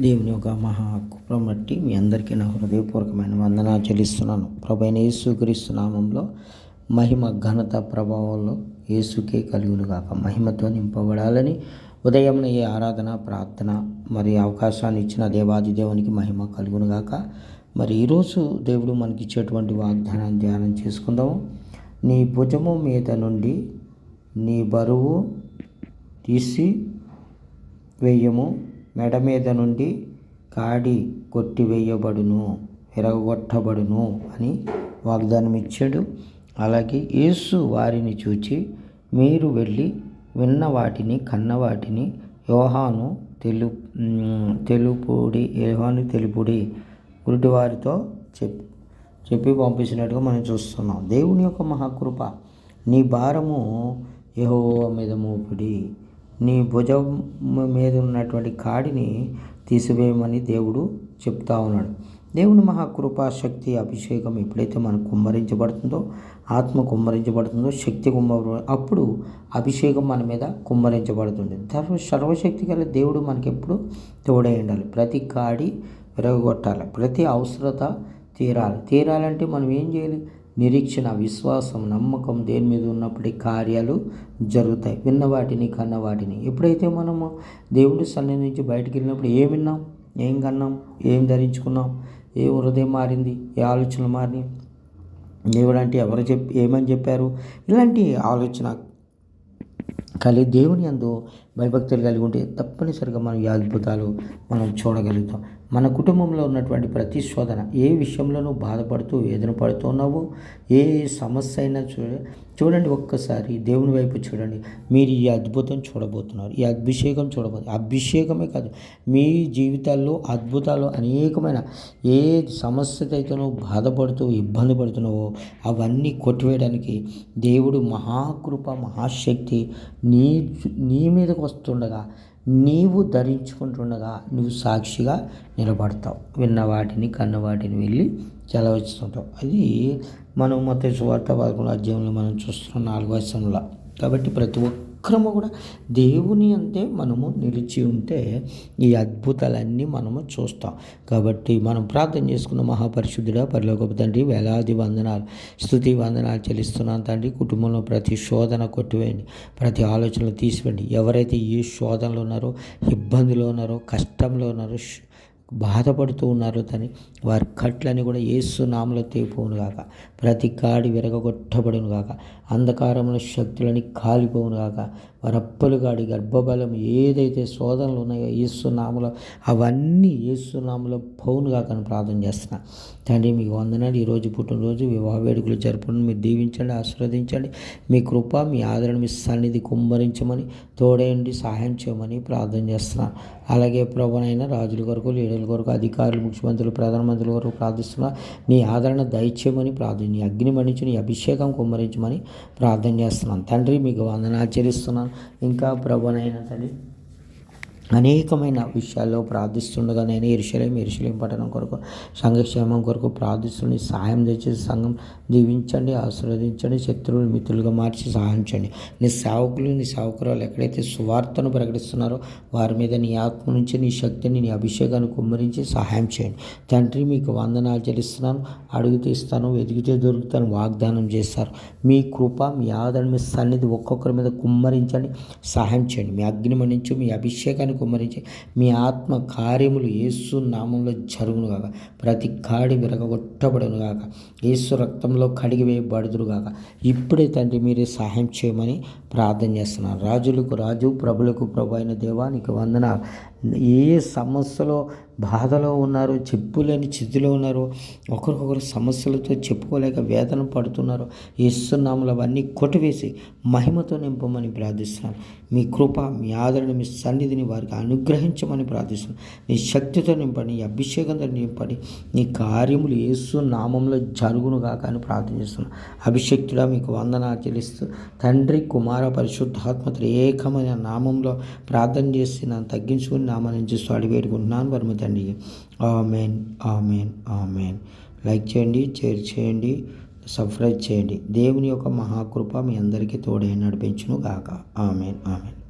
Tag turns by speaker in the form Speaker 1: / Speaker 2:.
Speaker 1: దేవుని యొక్క మహా కృపను బట్టి మీ అందరికీ నా హృదయపూర్వకమైన వందన చెల్లిస్తున్నాను. ప్రభైన యేసుక్రీస్తు నామంలో మహిమ ఘనత ప్రభావంలో యేసుకే కలుగును గాక మహిమతో నింపబడాలని ఉదయం ఈ ఆరాధన ప్రార్థన మరి అవకాశాన్ని ఇచ్చిన దేవాది దేవునికి మహిమ కలుగునుగాక. మరి ఈరోజు దేవుడు మనకి ఇచ్చేటువంటి వాగ్దానాన్ని ధ్యానం చేసుకుందాము. నీ భుజము మీద నుండి నీ బరువు తీసి వేయము. మెడ మీద నుండి కాడి కొట్టివేయబడును విరగొట్టబడును అని వాగ్దానం ఇచ్చాడు అలాగే యేసు వారిని చూచి మీరు వెళ్ళి విన్న వాటిని కన్న వాటిని యోహాను తెలు తెలుపుడి యోహాను తెలుపుడి గురుటివారితో చెప్ చెప్పి పంపించినట్టుగా మనం చూస్తున్నాం. దేవుని యొక్క మహాకృప నీ భారము యహో మీద మోపిడి. నీ భుజం మీద ఉన్నటువంటి కాడిని తీసివేయమని దేవుడు చెప్తా ఉన్నాడు. దేవుని మహాకృపాశక్తి అభిషేకం ఎప్పుడైతే మనకు కుమ్మరించబడుతుందో ఆత్మ కుమ్మరించబడుతుందో శక్తి కుమ్మరి అప్పుడు అభిషేకం మన మీద కుమ్మరించబడుతుంది. సర్వ సర్వశక్తి గల దేవుడు మనకి ఎప్పుడు తోడై ఉండాలి. ప్రతి కాడి విరగొట్టాలి ప్రతి అవసరత తీరాలి. తీరాలంటే మనం ఏం చేయాలి? నిరీక్షణ విశ్వాసం నమ్మకం దేని మీద ఉన్నప్పటి కార్యాలు జరుగుతాయి. విన్న వాటిని కన్న వాటిని. ఎప్పుడైతే మనము దేవుడి సన్నిధి నుంచి బయటికి వెళ్ళినప్పుడు ఏం విన్నాం? ఏం కన్నాం? ఏం ధరించుకున్నాం? ఏ హృదయం మారింది? ఏ ఆలోచనలు మారినాయి? దేవుడు అంటే ఎవరు చెప్పి ఏమని చెప్పారు? ఇలాంటి ఆలోచన కలిగి దేవుని అందు భయభక్తులు కలిగి ఉంటే తప్పనిసరిగా మనం ఈ అద్భుతాలు మనం చూడగలుగుతాం. మన కుటుంబంలో ఉన్నటువంటి ప్రతి శోధన ఏ విషయంలోనూ బాధపడుతూ వేదన పడుతున్నావో ఏ సమస్య అయినా చూడ చూడండి ఒక్కసారి దేవుని వైపు చూడండి. మీరు ఈ అద్భుతం చూడబోతున్నారు. ఈ అభిషేకం చూడబోతున్నారు అభిషేకమే కాదు మీ జీవితాల్లో అద్భుతాలు అనేకమైన ఏ సమస్యతో బాధపడుతూ ఇబ్బంది పడుతున్నావో అవన్నీ కొట్టివేయడానికి దేవుడు మహాకృప మహాశక్తి నీ నీ మీదకు వస్తుండగా నీవు ధరించుకుంటుండగా నువ్వు సాక్షిగా నిలబడతావు. విన్న వాటిని కన్న వాటిని వెళ్ళి చలవచ్చుతుంటావు. అది మనం మొత్తం సువార్త పదకొండు అధ్యాయంలో మనం చూస్తున్నాం నాలుగో వచనంలో. కాబట్టి ప్రతి ఒక్కరము కూడా. దేవుని అంతే మనము నిలిచి ఉంటే ఈ అద్భుతాలన్నీ మనము చూస్తాం. కాబట్టి మనం ప్రార్థన చేసుకున్న మహాపరిశుద్ధుడ పరిలోకపు తండ్రి వేలాది వందనాలు స్థుతి వందనాలు చెల్లిస్తున్నాను తండ్రి. కుటుంబంలో ప్రతి శోధన కొట్టివేయండి. ప్రతి ఆలోచనలు తీసివేయండి. ఎవరైతే ఏ శోధనలో ఉన్నారో ఇబ్బందిలో ఉన్నారో కష్టంలో ఉన్నారో బాధపడుతూ ఉన్నారు తని. వారి కట్లని కూడా ఏసు నామలో తేపోవును గాక. ప్రతి కాడి విరగొట్టబడును గాక. అంధకారముల శక్తులని కాలిపోవును గాక. రప్పలుగాడి గర్భబలం ఏదైతే శోధనలు ఉన్నాయో ఏసునామలో అవన్నీ ఏసునామలో పౌన్ కాకని ప్రార్థన చేస్తున్నా. తండ్రి మీకు వందనాలు. ఈరోజు పుట్టినరోజు వివాహ వేడుకలు జరుపును మీరు దీవించండి ఆశీర్వదించండి. మీ కృప మీ ఆదరణ మీ సన్నిధి కుమ్మరించమని తోడేయండి సహాయం చేయమని ప్రార్థన చేస్తున్నాను అలాగే ప్రభునైన రాజుల కొరకు లీడర్ల కొరకు అధికారులు ముఖ్యమంత్రులు ప్రధానమంత్రుల కొరకు ప్రార్థిస్తున్నా. నీ ఆదరణ దయచేయమని ప్రార్థన నీ అగ్ని మణించి నీ అభిషేకం కుమ్మరించమని ప్రార్థన చేస్తున్నాను తండ్రి మీకు వందన ఆచరిస్తున్నాను ఇంకా ప్రభునైన తల్లి. అనేకమైన విషయాల్లో ప్రార్థిస్తుండగా నేను ఇరుషలేం ఇరుషలేం పట్టణం కొరకు సంఘక్షేమం కొరకు ప్రార్థిస్తుండి. సహాయం తెచ్చేసి సంఘం దీవించండి ఆశీర్వదించండి శత్రువులు మిత్రులుగా మార్చి సహాయించండి నీ సేవకులు నీ సేవకురాలు ఎక్కడైతే సువార్తను ప్రకటిస్తున్నారో వారి మీద నీ ఆత్మ నుంచి నీ శక్తిని నీ అభిషేకాన్ని కుమ్మరించి సహాయం చేయండి. తండ్రి మీకు వందనాలు చెల్లిస్తున్నాను. అడుగుతూ ఇస్తాను వెతికితే దొరుకుతాను వాగ్దానం చేస్తారు. మీ కృప మీ ఆదరణ మీ సన్నిధి ఒక్కొక్కరి మీద కుమ్మరించండి సహాయం చేయండి. మీ అగ్ని మీ అభిషేకాన్ని కుమ్మరించి మీ ఆత్మ కార్యములు యేసు నామంలో జరుగును గాక. ప్రతి కాడి విరగొట్టబడును గాక. యేసు రక్తంలో కడిగి వేయబడుదురు గాక. ఇప్పుడే తండ్రి మీరే సహాయం చేయమని ప్రార్థన చేస్తున్నాను. రాజులకు రాజు ప్రభులకు ప్రభు అయిన దేవానికి వందన ఏ సమస్యలో బాధలో ఉన్నారు చెప్పులేని స్థితిలో ఉన్నారు ఒకరికొకరు సమస్యలతో చెప్పుకోలేక వేదన పడుతున్నారు ఇస్తున్నాములు అవన్నీ కొట్టివేసి మహిమతో నింపమని ప్రార్థిస్తున్నాను. మీ కృప మీ ఆదరణ మీ సన్నిధిని వారికి అనుగ్రహించమని ప్రార్థిస్తున్నాను నీ శక్తితో నింపండి నీ అభిషేకంతో నింపండి నీ కార్యములు ఏసు నామంలో జరుగును కాక అని ప్రార్థన చేస్తున్నాను అభిషక్తుడా మీకు వందన చెల్లిస్తూ తండ్రి కుమార పరిశుద్ధాత్మత ఏకమైన నామంలో ప్రార్థన చేసి నన్ను తగ్గించుకుని నామాన్ని చూస్తూ అడిగి పరమ తండ్రి. Amen amen amen. లైక్ చేయండి షేర్ చేయండి సబ్స్క్రైబ్ చేయండి. దేవుని యొక్క మహాకృప మీ అందరికీ తోడే నడిపించును గాక. Amen amen.